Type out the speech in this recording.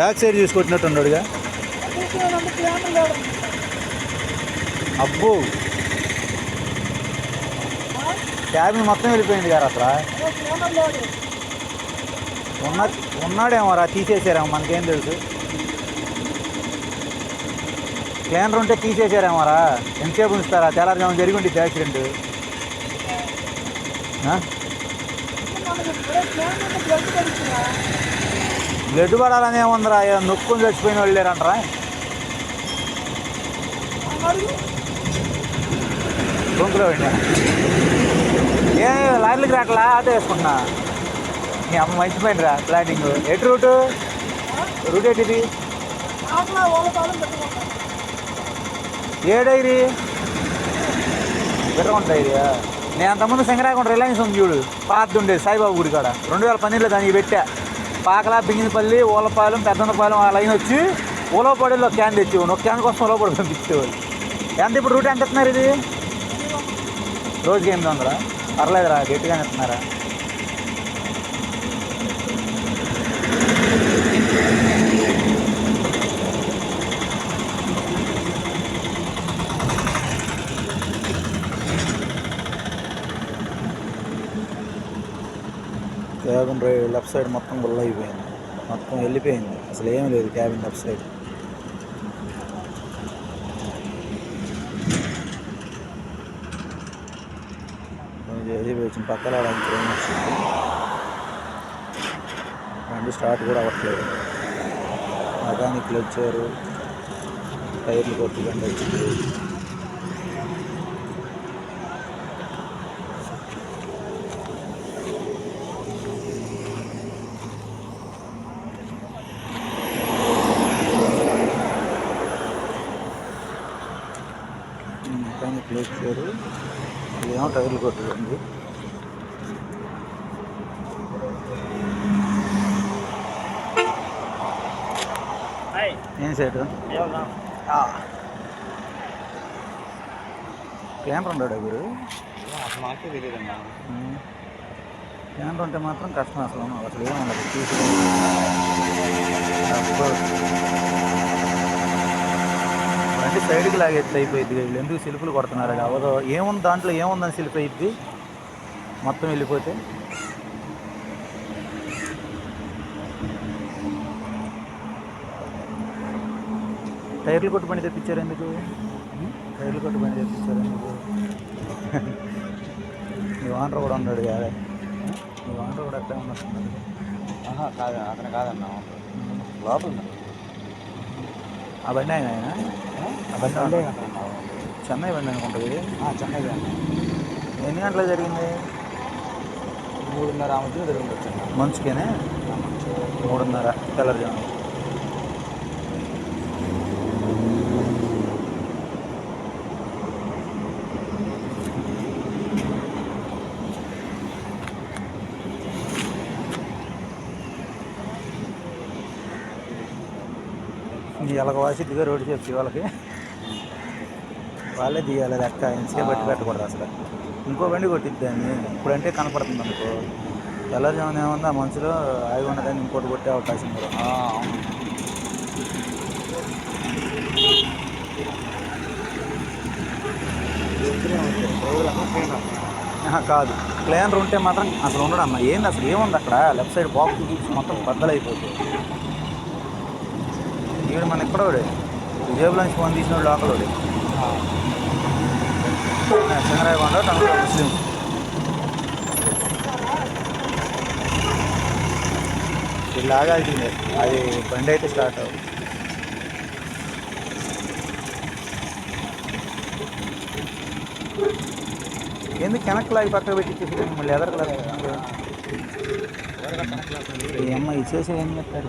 Back side చూసుకొచ్చినట్టు ఉన్నాడుగా. అబ్బో. Cabin మొత్తం వెళ్ళిపోయింది గారు అసలు. ఉన్న ఉన్నాడేమో రా తీసేసారేమో మనకేం తెలుసు. క్లీనర్ ఉంటే తీసేసారేమో రా ఎంతసేపు ఉంచుతారా? తెల్లారుజాము జరిగి ఉంటుంది యాక్సిడెంట్. ఆ? బ్లడ్ పడాలని ఏముందిరా ఏదో నొక్కుని చచ్చిపోయిన వాళ్ళు లేరంటారా? గుంకులో వెళ్ళా ఏ లారీలకు రాట్లా? ఆటో వేసుకుంటున్నా. మీ అమ్మ మంచిపోయినరా ప్లానింగ్ ఎటు రూట్? రూట్ ఏంటి ఇది ఏ డైరీ బిర్రగుంట డైరీయా నేను అంతకుముందు సింగరాకుంట రిలయన్స్ ఉంది చూడు. పాత ఉండేది సాయిబాబు గుడి కాడ. రెండు వేల పన్నెండులో దానికి పెట్టా. పాకల బింగినపల్లి ఊలపాలెం పెద్దనపాలెం ఆ లైన్ వచ్చి ఉలవపడిలో క్యాన్ తెచ్చేవాడు. ఒక క్యాన్ కోసం ఉలవపడి పంపించేవాళ్ళు ఎంత ఇప్పుడు రూట్ ఎంత ఇస్తున్నారు ఇది? రోజుకి ఎనిమిది వందలా? పర్లేదురా గట్టిగానే ఇస్తున్నారా? క్యాబిన్ లెఫ్ట్ సైడ్ మొత్తం గుల్ల అయిపోయింది మొత్తం వెళ్ళిపోయింది. అసలు ఏమీ లేదు క్యాబిన్ లెఫ్ట్ సైడ్. వెళ్ళిపోయింది పక్కన ట్రైన్ వచ్చింది? బండి స్టార్ట్ కూడా అవ్వట్లేదు. మెకానిక్లు వచ్చారు. టైర్లు కొట్టుకుంటే వచ్చింది. మెకానిక్లు వచ్చారు ఇదేమో టైర్లు కొట్టుకుంది ఏం సైట్? ఉన్నాడు గురు? అసలు నాకే తెలియదన్నా క్యానర్ ఉంటే మాత్రం కష్టం అసలు. అసలు ఏముండదు చూసి బండి సైడ్కి లాగేది అయిపోయింది వీళ్ళు ఎందుకు సిలుపులు కొడుతున్నారు అది అవ్వదు ఏముంది? దాంట్లో ఏముందని సిలిప్ అయ్యిద్ది మొత్తం వెళ్ళిపోతే? టైర్లు కొట్టు బండి తెప్పించారు ఎందుకు? టైర్లు కొట్టు బండి తెప్పించారు ఎందుకు? నీ వాంటర్ కూడా ఉన్నాడు కదా. నీ వాంటర్ కూడా అట్లా ఉన్నట్టున్నాడు ఆహా కాదు అతను కాదన్నా. లోపల బండి ఆయన బండి. చెన్నై బండి అనుకుంటుంది చెన్నై అన్న ఎన్ని గంటలకు జరిగింది? మూడున్నర ఆ మధ్యలో జరిగింది వచ్చాను. మంచుకేనే? మూడున్నర తెల్లవారుజాము. ఎలాగ వాసిద్దిగా రోడ్డు చెప్పి వాళ్ళకి. వాళ్ళే తీయాలి అది అక్క ఇంచే బట్టి పెట్టకూడదు అసలు. ఇంకో బండి కొట్టిద్ది అని ఇప్పుడంటే కనపడుతుంది అనుకో. తెల్లజామున ఏముంది? ఆ మనసులో ఆగి ఉన్నదాన్ని ఇంకోటి కొట్టే అవకాశం కూడా అవును కాదు. ప్లేనర్ ఉంటే మాత్రం అసలు ఉండడం అన్న. ఏంది అసలు? ఏముంది అక్కడ? లెఫ్ట్ సైడ్ బాక్స్ చూసి మొత్తం బద్దలైపోతుంది ఈవిడ మన ఎక్కడోడే? జేబులో నుంచి ఫోన్ తీసిన లోకలోడే చంద్రరాయ కొండ టంగుల ముస్లిం వీళ్ళు ఆగాల్సిందే అది బండి అయితే స్టార్ట్ అవ్వదు. ఎందుకు వెనక్కి లాగి పక్కకు పెట్టి మళ్ళీ ఎదరకలాగా కదా అమ్మాయి ఇచ్చేసి ఏం చెప్తాడు